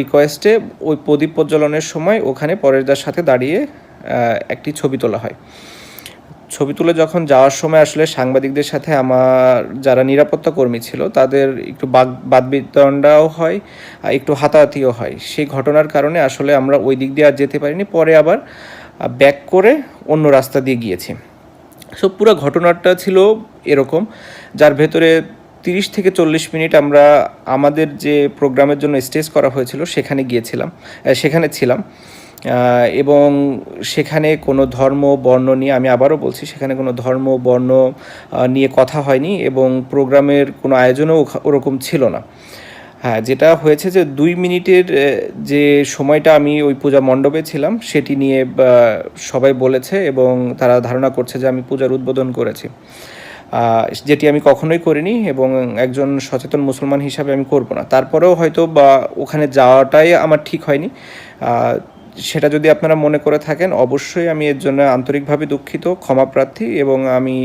রিকোয়েস্টে ওই প্রদীপ প্রজ্বলনের সময় ওখানে পরেশদার সাথে দাঁড়িয়ে একটি ছবি তোলা হয়। ছবি তুলে যখন যাওয়ার সময় আসলে সাংবাদিকদের সাথে আমার যারা নিরাপত্তা কর্মী ছিল, তাদের একটু বাদ বাদবিতণ্ডাও হয় একটু হাতাহাতিও হয়। সেই ঘটনার কারণে আসলে আমরা ওই দিক দিয়ে আর যেতে পারিনি। পরে আবার ব্যাক করে অন্য রাস্তা দিয়ে গিয়েছি। সো পুরো ঘটনাটা ছিল এরকম, যার ভেতরে তিরিশ থেকে চল্লিশ মিনিট আমরা আমাদের যে প্রোগ্রামের জন্য স্টেজ করা হয়েছিল, সেখানে গিয়েছিলাম সেখানে ছিলাম। এবং সেখানে কোনো ধর্ম, বর্ণ নিয়ে, আমি আবারও বলছি, সেখানে কোনো ধর্ম, বর্ণ নিয়ে কথা হয়নি এবং প্রোগ্রামের কোনো আয়োজনও ওরকম ছিল না। হ্যাঁ যেটা হয়েছে যে দুই মিনিটের যে সময়টা আমি ওই পূজা মণ্ডপে ছিলাম, সেটি নিয়ে সবাই বলেছে এবং তারা ধারণা করছে যে আমি পূজার উদ্বোধন করেছি। যেটি আমি কখনোই করিনি এবং একজন সচেতন মুসলমান হিসাবে আমি করব না। তারপরেও হয়তো বা ওখানে যাওয়াটাই আমার ঠিক হয়নি। সেটা যদি আপনারা মনে করে থাকেন, অবশ্যই আমি এর জন্য আন্তরিকভাবে দুঃখিত ক্ষমাপ্রার্থী এবং আমি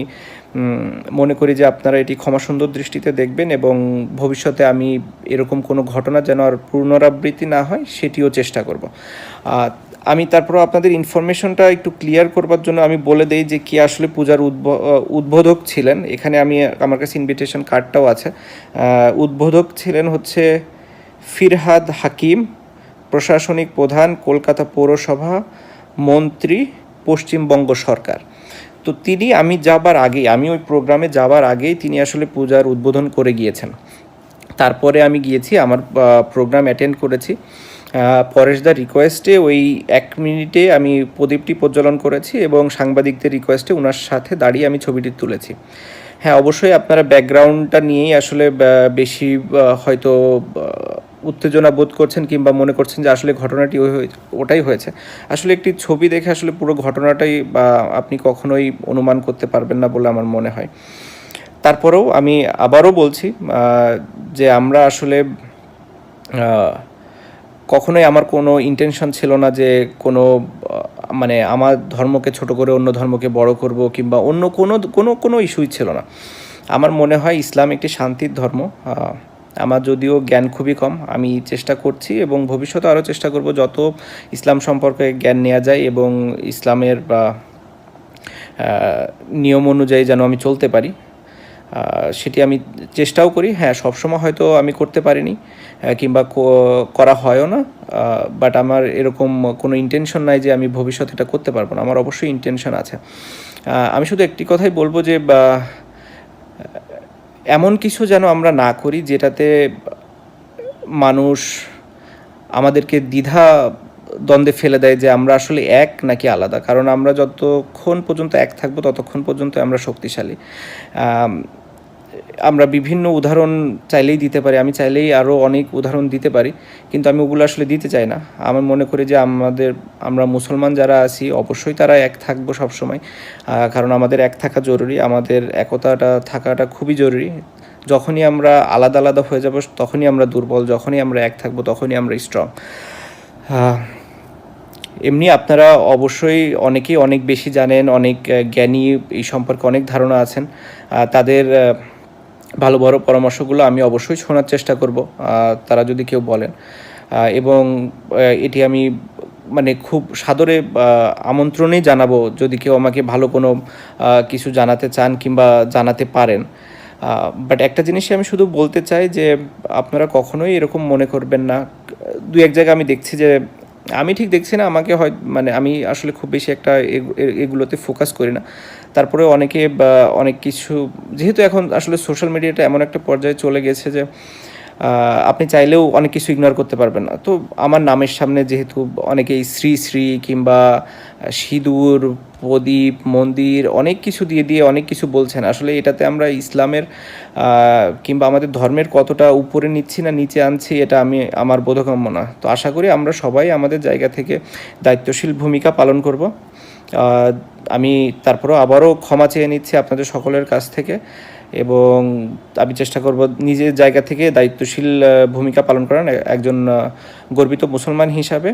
মনে করি যে আপনারা এটি ক্ষমা সুন্দর দৃষ্টিতে দেখবেন এবং ভবিষ্যতে আমি এরকম কোনো ঘটনা যেন আর পুনরাবৃত্তি না হয়, সেটিও চেষ্টা করব। আমি তারপর আপনাদের ইনফরমেশনটা একটু ক্লিয়ার করবার জন্য আমি বলে দেই যে কি আসলে পূজার উদ্বোধক ছিলেন। এখানে আমি আমার কাছে ইনভিটেশন কার্ডটাও আছে। উদ্বোধক ছিলেন হচ্ছে ফিরহাদ হাকিম, প্রশাসনিক প্রধান, কলকাতা পৌরসভা মন্ত্রী, পশ্চিমবঙ্গ সরকার। তো তিনি আমি যাবার আগেই, আমি ওই প্রোগ্রামে যাবার আগেই তিনি আসলে পূজার উদ্বোধন করে গিয়েছেন। তারপরে আমি গিয়েছি, আমার প্রোগ্রাম অ্যাটেন্ড করেছি। পরেশদার রিকোয়েস্টে ওই এক মিনিটে আমি প্রদীপটি প্রজ্বলন করেছি এবং সাংবাদিকদের রিকোয়েস্টে ওনার সাথে দাঁড়িয়ে আমি ছবিটি তুলেছি। হ্যাঁ অবশ্যই আপনারা ব্যাকগ্রাউন্ডটা নিয়েই আসলে বেশি হয়তো উত্তেজনা বোধ করছেন কিংবা মনে করছেন যে আসলে ঘটনাটি ওই ওটাই হয়েছে। আসলে একটি ছবি দেখে আসলে পুরো ঘটনাটাই, বা আপনি কখনোই অনুমান করতে পারবেন না বলে আমার মনে হয়। তারপরেও আমি আবারও বলছি যে আমরা আসলে কখনোই আমার কোনো ইন্টেনশন ছিল না যে কোনো মানে আমার ধর্মকে ছোট করে অন্য ধর্মকে বড় করব কিংবা অন্য কোনো কোনো কোনো ইস্যুই ছিল না। আমার মনে হয় ইসলাম একটি শান্তির ধর্ম। আমার যদিও জ্ঞান খুবই কম, আমি চেষ্টা করছি এবং ভবিষ্যতে আরও চেষ্টা করব যত ইসলাম সম্পর্কে জ্ঞান নেওয়া যায় এবং ইসলামের বা নিয়ম অনুযায়ী যেন আমি চলতে পারি। সেটি আমি চেষ্টাও করি। হ্যাঁ সবসময় হয়তো আমি করতে পারিনি কিংবা করা হয়ও না বাট আমার এরকম কোনো ইন্টেনশন নাই যে আমি ভবিষ্যতে এটা করতে পারব না। আমার অবশ্যই ইন্টেনশন আছে। আমি শুধু একটি কথাই বলব যে এমন কিছু যেন আমরা না করি যেটাতে মানুষ আমাদেরকে দ্বিধা দ্বন্দ্বে ফেলে দেয় যে আমরা আসলে এক নাকি আলাদা। কারণ আমরা যতক্ষণ পর্যন্ত এক থাকব, ততক্ষণ পর্যন্ত আমরা শক্তিশালী। আমরা বিভিন্ন উদাহরণ চাইলেই দিতে পারি, আমি চাইলেই আরও অনেক উদাহরণ দিতে পারি, কিন্তু আমি ওগুলো আসলে দিতে চাই না। আমার মনে করি যে আমাদের, আমরা মুসলমান যারা আছি, অবশ্যই তারা এক থাকব সবসময়। কারণ আমাদের এক থাকা জরুরি, আমাদের একতাটা, থাকাটা খুবই জরুরি। যখনই আমরা আলাদা আলাদা হয়ে যাব, তখনই আমরা দুর্বল, যখনই আমরা এক থাকব, তখনই আমরা স্ট্রং এমনি আপনারা অবশ্যই অনেকেই অনেক বেশি জানেন, অনেক জ্ঞানী এই সম্পর্কে অনেক ধারণা আছেন। তাদের ভালো বড় পরামর্শগুলো আমি অবশ্যই শোনার চেষ্টা করব তারা যদি কেউ বলেন। এবং এটি আমি মানে খুব সাদরে আমন্ত্রণেই জানাব যদি কেউ আমাকে ভালো কোনো কিছু জানাতে চান কিংবা জানাতে পারেন। বাট একটা জিনিসই আমি শুধু বলতে চাই যে, আপনারা কখনোই এরকম মনে করবেন না। দু এক জায়গায় আমি দেখছি যে আমি ঠিক দেখছি না, আমাকে হয় মানে আমি আসলে খুব বেশি একটা এগুলোতে ফোকাস করি না। তারপরে অনেকে অনেক কিছু, যেহেতু এখন আসলে সোশ্যাল মিডিয়াটা এমন একটা পর্যায়ে চলে গেছে যে আপনি চাইলেও অনেক কিছু ইগনোর করতে পারবেন না। তো আমার নামের সামনে যেহেতু অনেকেই শ্রী শ্রী কিংবা সিঁদুর, প্রদীপ, মন্দির অনেক কিছু দিয়ে দিয়ে অনেক কিছু বলছেন। আসলে এটাতে আমরা ইসলামের কিংবা আমাদের ধর্মের কতটা উপরে নিচ্ছি না নিচে আনছি এটা আমি, আমার বোধগম্য না। তো আশা করি আমরা সবাই আমাদের জায়গা থেকে দায়িত্বশীল ভূমিকা পালন করব। আমি তারপরেও আবারও ক্ষমা চেয়ে নিচ্ছি আপনাদের সকলের কাছ থেকে। এবং আমি চেষ্টা করব নিজের জায়গা থেকে দায়িত্বশীল ভূমিকা পালন করার। একজন গর্বিত মুসলমান হিসাবে।